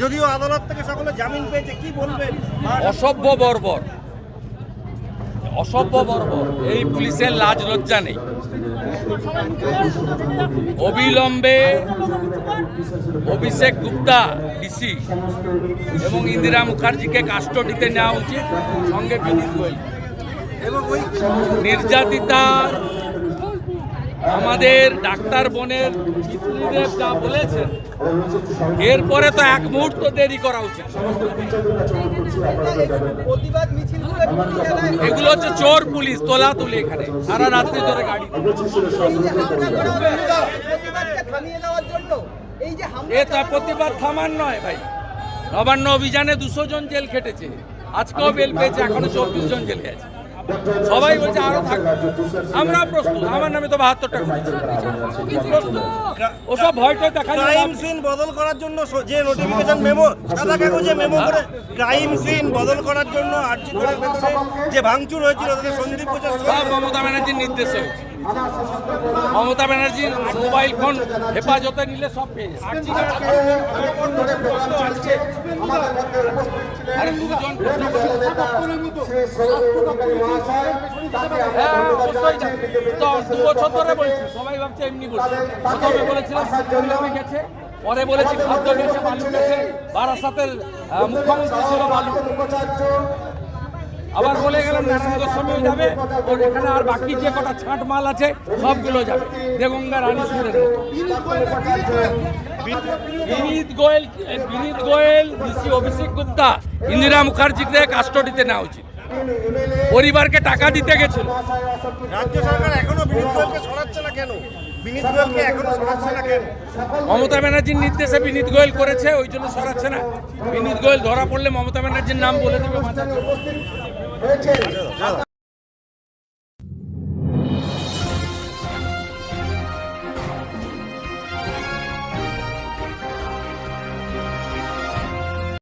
যদিও আদালত থেকে সকলে জামিন পেয়েছে, কি বলবেন? অসভ্য বর্বর। অসভ্য বর্বর। এই পুলিশের লাজ লজ্জা নেই। অবিলম্বে অভিষেক গুপ্তা, ডিসি, এবং ইন্দিরা মুখার্জিকে কাস্টডিতে নেওয়া উচিত। সঙ্গে বিনীত নির্যাতিতা আমাদের ডাক্তার বোনের পিতৃদেব যা বলেছেন এরপরে তো এক মুহূর্ত দেরি করা উচিত। প্রতিবাদ মিছিল করে এগুলো হচ্ছে চোর পুলিশ তোলা তুলি এখানে সারা রাত্রি ধরে গাড়ি। প্রতিবাদকে থামিয়ে দেওয়ার জন্য এই যে হামলা এ তা প্রতিবাদ থামান নয় ভাই। নবান্ন অভিযানে দুশো জন জেল খেটেছে। আজকেও বেল পেয়েছে এখনও চব্বিশ জন জেলে আছে। সবাই বলছে আরও থাকবে আমরা প্রস্তুত। আমার নামে তো বাহাত্তর টাকা। প্রস্তুত। ওসব ভয়টা দেখা ক্রাইম সিন বদল করার জন্য যে নোটিফিকেশন মেমো সাদা কাগজে মেমো করে ক্রাইম সিন বদল করার জন্য আর্জি করার ভেতরে যে ভাঙচুর হয়েছিল তাদের সন্দীপ ঘোষের মমতা ব্যানার্জির নির্দেশে। মমতা ব্যানার্জির মোবাইল ফোন হেফাজতে নিলে সব পেয়ে দু বছর ধরে বলছি সবাই ভাবছে এমনি বলছে প্রথমে বলেছিলাম গেছে পরে বলেছি খাদ্য গেছে বালু গেছে বারাসাতের মুখ্যমন্ত্রী ছিল বালু। আবার বলে গেলাম নারায়ণ গোস্বামীও যাবে ওর এখানে আর বাকি যে কটা ছাঁট মাল আছে সবগুলো যাবে। দেগঙ্গা রানী সুরের বিনীত গোয়েল বিনীত গোয়েল ডিসি অভিষেক গুপ্তা ইন্দিরা মুখার্জিকে কাস্টডিতে নেওয়া উচিত। পরিবারকে টাকা দিতে গেছিল। রাজ্য সরকার এখনও বিনীত গোয়েলকে সরাচ্ছে না কেন? বিনীত গোয়েলকে এখনও সরাচ্ছে না কেন? মমতা ব্যানার্জির নির্দেশে বিনীত গোয়েল করেছে ওই জন্য সরাচ্ছে না। বিনীত গোয়েল ধরা পড়লে মমতা ব্যানার্জির নাম বলে দেবে। 诶这个这个这个